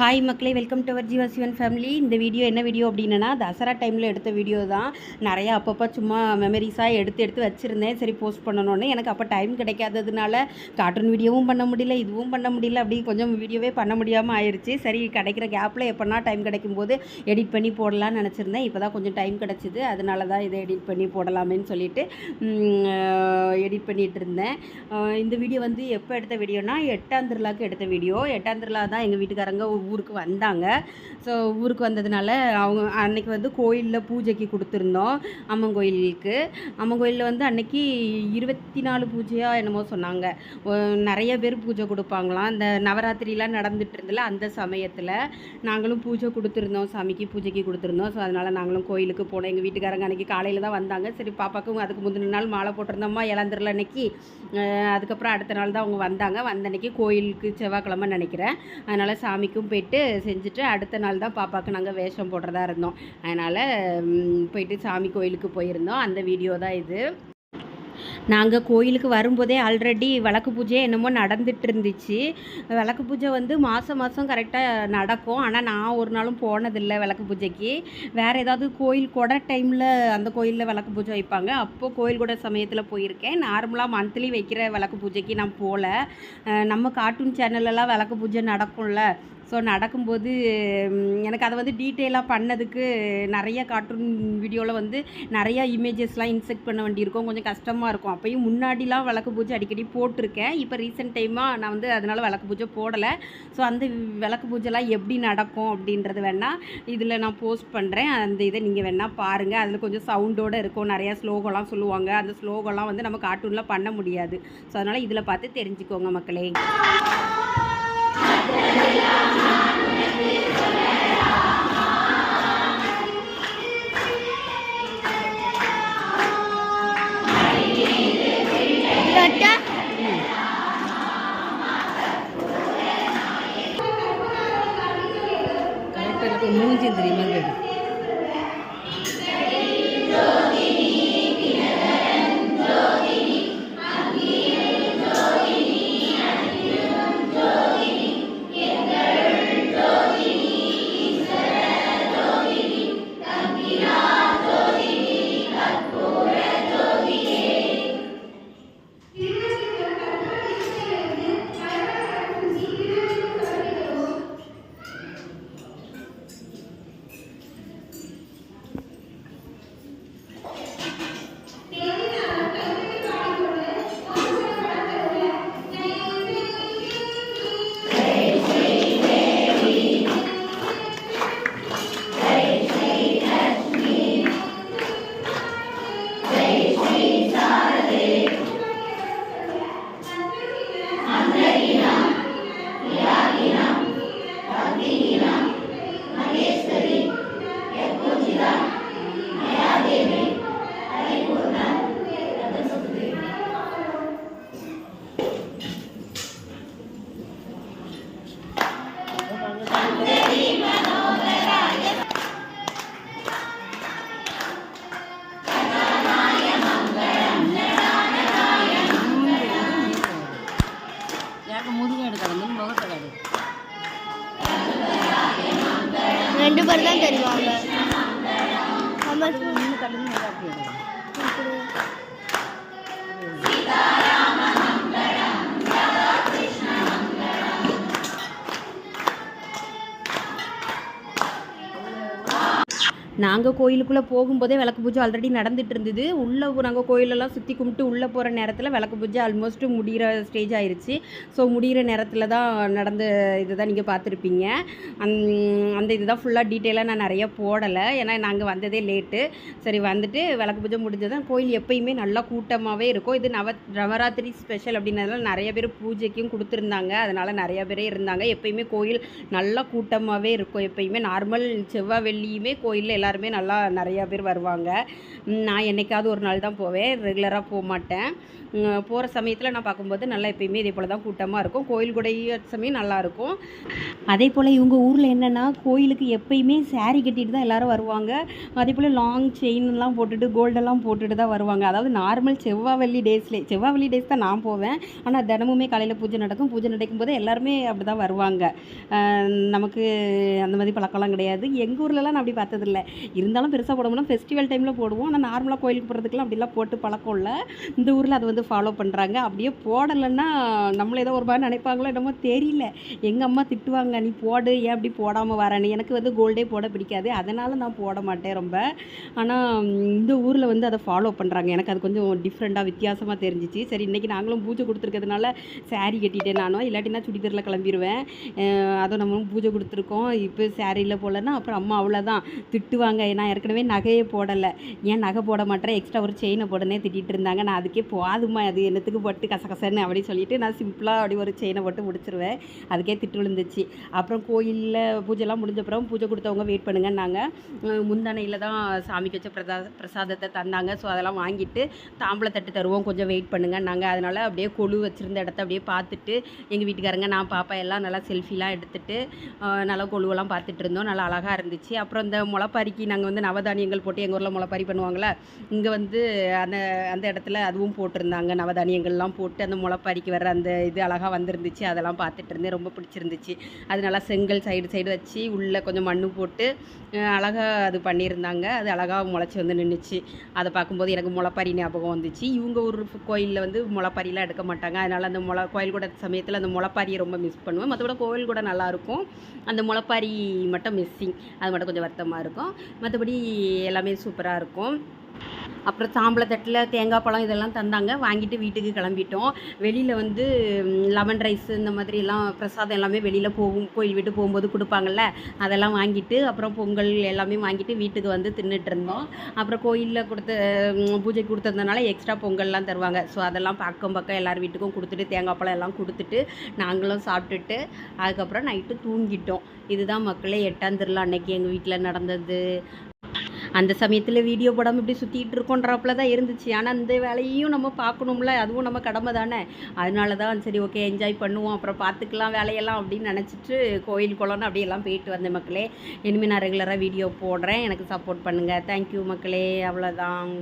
Hi மக்களே. Welcome to our Jeeva Sivan family இந்த video என்ன வீடியோ அப்படின்னா தசரா டைமில் எடுத்த வீடியோ தான். நிறையா அப்பப்போ சும்மா மெமரிஸாக எடுத்து எடுத்து வச்சுருந்தேன். சரி போஸ்ட் பண்ணணும்னு. எனக்கு அப்போ டைம் கிடைக்காததுனால கார்ட்டூன் வீடியோவும் பண்ண முடியல இதுவும் பண்ண முடியல அப்படி கொஞ்சம் வீடியோவே பண்ண முடியாமல் ஆயிடுச்சு சரி கிடைக்கிற கேப்பில் எப்போனா டைம் கிடைக்கும்போது எடிட் பண்ணி போடலாம்னு நினச்சிருந்தேன். இப்போ தான் கொஞ்சம் டைம் கிடச்சிது. அதனால தான் இதை எடிட் பண்ணி போடலாமேன்னு சொல்லிட்டு எடிட் பண்ணிகிட்டு இருந்தேன். இந்த வீடியோ வந்து எப்போ எடுத்த வீடியோனா எட்டாம் திருவிழாக்கு எடுத்த வீடியோ எட்டாம் திருவிழா தான் எங்கள் வீட்டுக்காரங்க ஊருக்கு வந்தாங்க. ஸோ ஊருக்கு வந்ததுனால அவங்க அன்னைக்கு வந்து கோயிலில் பூஜைக்கு கொடுத்துருந்தோம் அம்மன் கோயிலுக்கு. அம்மன் கோயிலில் வந்து அன்னைக்கு இருபத்தி நாலு பூஜையாக என்னமோ சொன்னாங்க. நிறைய பேர் பூஜை கொடுப்பாங்களாம். இந்த நவராத்திரிலாம் நடந்துட்டு இருந்தல அந்த சமயத்தில் நாங்களும் பூஜை கொடுத்துருந்தோம் சாமிக்கு பூஜைக்கு கொடுத்துருந்தோம். ஸோ அதனால் நாங்களும் கோயிலுக்கு போனோம். எங்கள் வீட்டுக்காரங்க அன்றைக்கி காலையில் தான் வந்தாங்க. சரி பாப்பாக்கும் அதுக்கு முந்தின நாள் மாலை போட்டிருந்தோம்மா இழந்துடல அன்னைக்கு. அதுக்கப்புறம் அடுத்த நாள் தான் அவங்க வந்தாங்க. வந்த அன்னைக்கு கோயிலுக்கு செவ்வாய்க்கிழமை நினைக்கிறேன். அதனால் சாமிக்கும் போயிட்டு செஞ்சுட்டு அடுத்த நாள் தான் பாப்பாவுக்கு நாங்கள் வேஷம் போடுறதா இருந்தோம். அதனால் போயிட்டு சாமி கோயிலுக்கு போயிருந்தோம். அந்த வீடியோ தான் இது. நாங்கள் கோயிலுக்கு வரும்போதே ஆல்ரெடி விளக்கு பூஜை என்னமோ நடந்துட்டு இருந்துச்சு. விளக்கு பூஜை வந்து மாதம் மாதம் கரெக்டாக நடக்கும். ஆனால் நான் ஒரு நாளும் போனதில்லை விளக்கு பூஜைக்கு. வேறு ஏதாவது கோயில் கொடை டைமில் அந்த கோயிலில் விளக்கு பூஜை வைப்பாங்க. அப்போது கோயில் கூட சமயத்தில் போயிருக்கேன். நார்மலாக மந்த்லி வைக்கிற விளக்கு பூஜைக்கு நான் போகல நம்ம கார்ட்டூன் சேனல்லலாம் விளக்கு பூஜை நடக்கும்ல. ஸோ நடக்கும்போது எனக்கு அதை வந்து டீட்டெயிலாக பண்ணதுக்கு நிறைய கார்ட்டூன் வீடியோவில் வந்து நிறையா இமேஜஸ்லாம் இன்செக்ட் பண்ண வேண்டியிருக்கும். கொஞ்சம் கஷ்டமாக இருக்கும். அப்போயும் முன்னாடிலாம் விளக்கு பூஜை அடிக்கடி போட்டிருக்கேன். இப்போ ரீசெண்ட் டைமாக நான் வந்து அதனால் விளக்கு பூஜை போடலை. ஸோ அந்த விளக்கு பூஜைலாம் எப்படி நடக்கும் அப்படின்றது வேணால் இதில் நான் போஸ்ட் பண்ணுறேன் அந்த இதை நீங்கள் வேணால் பாருங்கள் அதில் கொஞ்சம் சவுண்டோடு இருக்கும். நிறையா ஸ்லோகம்லாம் சொல்லுவாங்க. அந்த ஸ்லோகம்லாம் வந்து நம்ம கார்ட்டூனில் பண்ண முடியாது. ஸோ அதனால் இதில் பார்த்து தெரிஞ்சுக்கோங்க மக்களே. かわいい。ரெண்டு பேர் தான் தெரிவாங்க நம்ம நாங்கள் கோயிலுக்குள்ளே போகும்போதே விளக்கு பூஜை ஆல்ரெடி நடந்துட்டு இருந்தது. உள்ளே நாங்கள் கோயிலெல்லாம் சுற்றி கும்பிட்டு உள்ளே போகிற நேரத்தில் விளக்கு பூஜை ஆல்மோஸ்ட் முடிகிற ஸ்டேஜ் ஆயிடுச்சு ஸோ முடிகிற நேரத்தில் தான் நடந்த இதை தான் நீங்கள் பார்த்துருப்பீங்க. அந் அந்த இதுதான் ஃபுல்லாக டீட்டெயிலாக நான் நிறையா போடலை. ஏன்னா நாங்கள் வந்ததே லேட்டு சரி வந்துட்டு விளக்கு பூஜை முடிஞ்சதான் கோயில் எப்பயுமே நல்லா கூட்டமாகவே இருக்கும். இது நவ நவராத்திரி ஸ்பெஷல் அப்படின்றதுனால நிறைய பேர் பூஜைக்கும் கொடுத்துருந்தாங்க. அதனால் நிறையா பேரே இருந்தாங்க. எப்பயுமே கோயில் நல்லா கூட்டமாகவே இருக்கும். எப்பயுமே நார்மல் செவ்வாய் வெள்ளியுமே கோயிலில் எல்லா எல்லாருமே நல்லா நிறையா பேர் வருவாங்க. நான் என்னைக்காவது ஒரு நாள் தான் போவேன். ரெகுலராக போக மாட்டேன். போகிற சமயத்தில் நான் பார்க்கும்போது நல்லா எப்பயுமே இதே போல் தான் கூட்டமாக இருக்கும். கோயில் கூட சமயம் நல்லாயிருக்கும் அதே போல் இவங்க ஊரில் என்னென்னா கோயிலுக்கு எப்பயுமே சேரீ கட்டிட்டு தான் எல்லோரும் வருவாங்க. அதே போல் லாங் செயின்லாம் போட்டுட்டு கோல்டெல்லாம் போட்டுட்டு தான் வருவாங்க. அதாவது நார்மல் செவ்வாவெள்ளி டேஸ்லேயே செவ்வாவெள்ளி டேஸ் தான் நான் போவேன். ஆனால் தினமுமே காலையில் பூஜை நடக்கும். பூஜை நடக்கும் போது எல்லாருமே அப்படி தான் வருவாங்க நமக்கு அந்த மாதிரி பழக்கம்லாம் கிடையாது. எங்கள் ஊர்லலாம் நான் அப்படி பார்த்ததில்ல. இருந்தாலும் பெருசாக போடணும்னா ஃபெஸ்டிவல் டைமில் போடுவோம். ஆனால் நார்மலாக கோயிலுக்கு போகிறதுக்குலாம் அப்படிலாம் போட்டு பழக்கம் இல்லை இந்த ஊரில் அதை வந்து ஃபாலோ பண்ணுறாங்க அப்படியே போடலைன்னா நம்மள ஏதோ ஒரு மாதிரி நினைப்பாங்களோ என்னமோ தெரியல. எங்கள் அம்மா திட்டுவாங்க நீ போடு ஏன் அப்படி போடாமல் வரேன்னு எனக்கு வந்து கோல்டே போட பிடிக்காது. அதனால் நான் போட மாட்டேன் ரொம்ப. ஆனால் இந்த ஊரில் வந்து அதை ஃபாலோ பண்ணுறாங்க எனக்கு அது கொஞ்சம் டிஃப்ரெண்ட்டாக வித்தியாசமாக தெரிஞ்சிச்சு. சரி இன்றைக்கி நாங்களும் பூஜை கொடுத்துருக்கிறதுனால சேரீ கட்டிட்டேன் நானும் இல்லாட்டினா சுடிதாரில் கிளம்பிடுவேன் அதை அதுவும் நம்ம பூஜை கொடுத்துருக்கோம். இப்போ சாரியில் போகலன்னா அப்புறம் அம்மா அவ்வளோதான் திட்டுவாங்க. நான் ஏற்கனவே நகையை போடலை. ஏன் நகை போட மாட்டேன் எக்ஸ்ட்ரா ஒரு செயினை போடனே திட்டிகிட்டு இருந்தாங்க. நான் அதுக்கே போதுமா அது என்னத்துக்கு போட்டு கசகசன்னு அப்படி சொல்லிட்டு நான் சிம்பிளாக அப்படி ஒரு செயினை போட்டு முடிச்சிருவேன். அதுக்கே திட்டு விழுந்துச்சு. அப்புறம் கோயிலில் பூஜைலாம் முடிஞ்ச அப்புறம் பூஜை கொடுத்தவங்க வெயிட் பண்ணுங்கன்னாங்க. முந்தானையில் தான் சாமிக்கு வச்ச பிரதா பிரசாதத்தை தந்தாங்க. ஸோ அதெல்லாம் வாங்கிட்டு தாம்பளத்தட்டு தருவோம். கொஞ்சம் வெயிட் பண்ணுங்கன்னாங்க. அதனால் அப்படியே கொழு வச்சுருந்த இடத்த அப்படியே பார்த்துட்டு எங்கள் வீட்டுக்காரங்க நான் பாப்பா எல்லாம் நல்லா செல்ஃபிலாம் எடுத்துகிட்டு நல்லா கொழுவெல்லாம் பார்த்துட்டு இருந்தோம். நல்லா அழகாக இருந்துச்சு. அப்புறம் இந்த முளைப்பாரிக்கு நாங்கள் வந்து நவதானியங்கள் போட்டு எங்கள் ஊரில் முளைப்பாரி பண்ணுவாங்களே இங்கே வந்து அந்த அந்த இடத்துல அதுவும் போட்டிருந்தாங்க. நவதானியங்கள்லாம் போட்டு அந்த முளைப்பாரிக்கு வர்ற அந்த இது அழகாக வந்திருந்துச்சு. அதெல்லாம் பார்த்துட்டு இருந்தேன். ரொம்ப பிடிச்சிருந்துச்சு. அது நல்லா செங்கல் சைடு சைடு வச்சு உள்ளே கொஞ்சம் மண் போட்டு அழகாக அது பண்ணியிருந்தாங்க. அது அழகாக முளைச்சி வந்து நின்றுச்சு அதை பார்க்கும்போது எனக்கு முளைப்பாரி ஞாபகம் வந்துச்சு. இவங்க ஊர் கோயிலில் வந்து முளைப்பாரிலாம் எடுக்க மாட்டாங்க. அதனால் அந்த முளை கோயில் கூட சமயத்தில் அந்த முளைப்பாரியை ரொம்ப மிஸ் பண்ணுவேன். மற்றபடி கோவில் கூட நல்லாயிருக்கும் அந்த முளைப்பாரி மட்டும் மிஸ்ஸிங் அது மட்டும் கொஞ்சம் வருத்தமாக இருக்கும். மற்றபடி எல்லாமே சூப்பராக இருக்கும். அப்புறம் தாம்பளத்தட்டில் தேங்காய் பழம் இதெல்லாம் தந்தாங்க. வாங்கிட்டு வீட்டுக்கு கிளம்பிட்டோம். வெளியில் வந்து லெமன் ரைஸ் இந்த மாதிரி எல்லாம் பிரசாதம் எல்லாமே வெளியில் போகும் கோயில் விட்டு போகும்போது கொடுப்பாங்கல்ல அதெல்லாம் வாங்கிட்டு அப்புறம் பொங்கல் எல்லாமே வாங்கிட்டு வீட்டுக்கு வந்து தின்னுட்டு இருந்தோம். அப்புறம் கோயிலில் கொடுத்த பூஜை கொடுத்ததுனால எக்ஸ்ட்ரா பொங்கல்லாம் தருவாங்க. ஸோ அதெல்லாம் பக்கம் பக்கம் எல்லார் வீட்டுக்கும் கொடுத்துட்டு தேங்காய் பழம் எல்லாம் கொடுத்துட்டு நாங்களும் சாப்பிட்டுட்டு அதுக்கப்புறம் நைட்டு தூங்கிட்டோம். இதுதான் மக்களே எட்டாம் திருவிழா அன்னைக்கு எங்கள் வீட்டில் நடந்தது. அந்த சமயத்தில் வீடியோ போடாமல் இப்படி சுற்றிட்டு இருக்கோன்றாப்புல தான் இருந்துச்சு. ஆனால் அந்த வேலையும் நம்ம பார்க்கணும்ல. அதுவும் நம்ம கடமை தானே. அதனால தான் சரி ஓகே என்ஜாய் பண்ணுவோம். அப்புறம் பார்த்துக்கலாம் வேலையெல்லாம் அப்படின்னு நினச்சிட்டு கோயில் குளம்னு அப்படியெல்லாம் போயிட்டு வந்தேன் மக்களே. இனிமேல் நான் ரெகுலராக வீடியோ போடுறேன். எனக்கு சப்போர்ட் பண்ணுங்கள் தேங்க்யூ மக்களே. அவ்வளோதான்